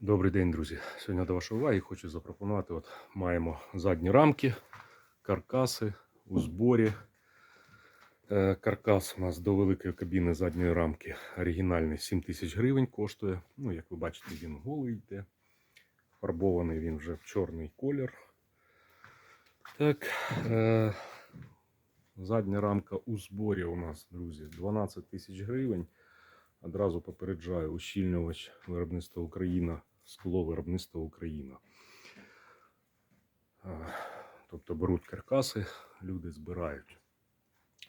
Добрий день, друзі. Сьогодні до вашої уваги хочу запропонувати. От маємо задні рамки, каркаси у зборі. Е, Каркас у нас до великої кабіни задньої рамки оригінальний 7 тисяч гривень коштує. Ну, як ви бачите, він голий йде. Фарбований він вже в чорний колір. Так, е, задня рамка у зборі у нас, друзі, 12 тисяч гривень. Одразу попереджаю, ущільнювач виробництва Україна, скло виробництва Україна. Тобто беруть каркаси, люди збирають.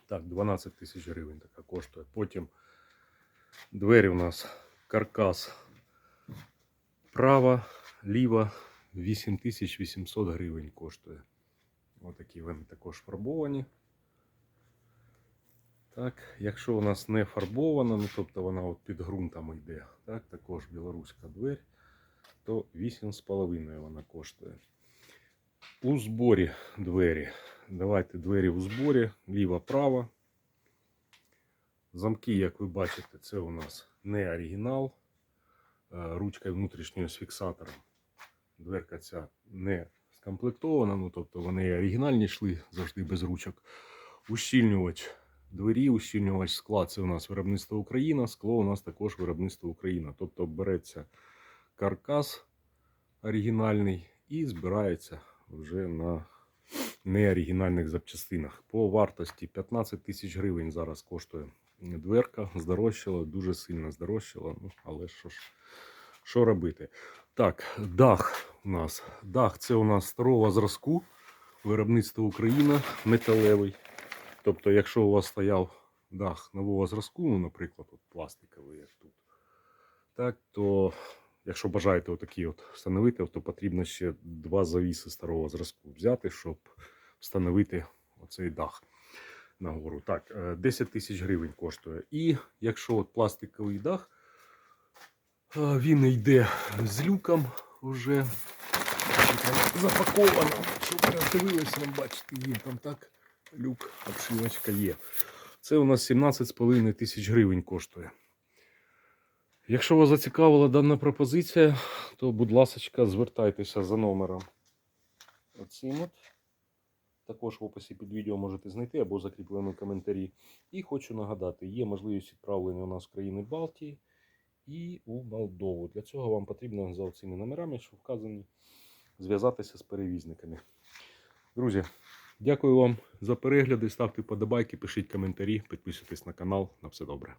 Так, 12 тисяч гривень така коштує. Потім двері у нас каркас права, ліва 8800 гривень коштує. Отакі вони також фарбовані. Так, якщо у нас не фарбована, ну тобто вона от під ґрунтом йде, так, також білоруська двері, то 8,5 вона коштує. У зборі двері. Давайте двері у зборі, ліва, права. Замки, як ви бачите, це у нас не оригінал. Е, Ручка внутрішньою з фіксатором. Дверка ця не скомплектована, ну тобто вони оригінальні йшли завжди без ручок. Ущільнювач двері, ущільнювач скла це у нас виробництво Україна, скло у нас також виробництво Україна. Тобто береться каркас оригінальний і збирається вже на неоригінальних запчастинах. По вартості 15 тисяч гривень зараз коштує дверка. Здорожчала, дуже сильно здорожчала. Ну, але що ж, що робити? Так, дах у нас. Дах це у нас старого зразку. Виробництво Україна металевий. Тобто, якщо у вас стояв дах нового зразку, ну, наприклад, от пластиковий, як тут, так, то якщо бажаєте отакі от встановити, то потрібно ще два завіси старого зразку взяти, щоб встановити оцей дах нагору. Так, е, 10 тисяч гривень коштує. І якщо от пластиковий дах, е, він йде з люком вже запаковано. Щоб ви роздивилися, бачите, є там так люк, обшивочка є. Це у нас 17,5 тисяч гривень коштує. Якщо вас зацікавила дана пропозиція, то, будь ласка, звертайтеся за номером. Оцим от. Також в описі під відео можете знайти або закріпленому коментарі. І хочу нагадати, є можливість відправлення у нас в країни Балтії і у Молдову. Для цього вам потрібно за цими номерами, що вказані, зв'язатися з перевізниками. Друзі, дякую вам за перегляди. Ставте вподобайки, пишіть коментарі, підписуйтесь на канал. На все добре.